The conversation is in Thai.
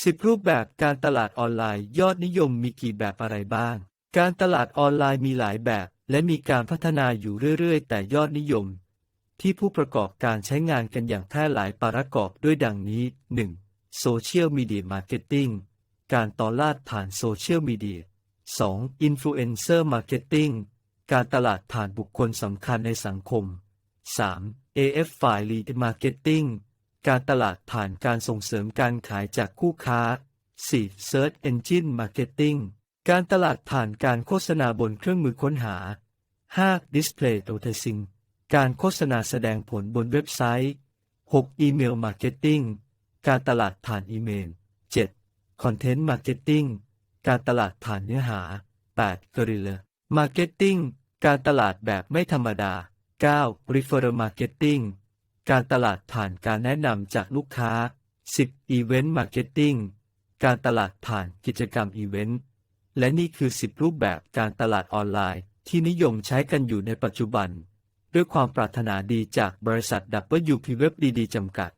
10รูปแบบการตลาดออนไลน์ยอดนิยมมีกี่แบบอะไรบ้าง การตลาดออนไลน์มีหลายแบบ และมีการพัฒนาอยู่เรื่อย ๆ แต่ยอดนิยม ที่ผู้ประกอบการใช้งานกันอย่างแพร่หลายประกอบด้วยดังนี้ 1. โซเชียลมีเดียมาร์เก็ตติ้งการต่อลาดผ่านโซเชียลมีเดีย 2. อินฟลูเอนเซอร์มาร์เก็ตติ้งการตลาดผ่านบุคคลสำคัญในสังคม 3. AF f i l e Marketing การตลาดผ่านการส่งเสริมการขายจากคู่ค้า 4. Search Engine Marketing การตลาดผ่านการโฆษณาบนเครื่องมือค้นหา 5. Display Advertising การโฆษณาแสดงผลบนเว็บไซต์ 6. Email Marketing การตลาดผ่านอีเมล 7. Content Marketing การตลาดผ่านเนื้อหา 8. Guerrilla Marketing การตลาดแบบไม่ธรรมดา 9. Referral Marketing การตลาดผ่านการแนะนำจากลูกค้า 10. Event Marketing การตลาดผ่านกิจกรรมอีเวนต์ และนี่คือ 10 รูปแบบการตลาดออนไลน์ ที่นิยมใช้กันอยู่ในปัจจุบัน ด้วยความปรารถนาดีจากบริษัท WP Web ดีๆจำกัด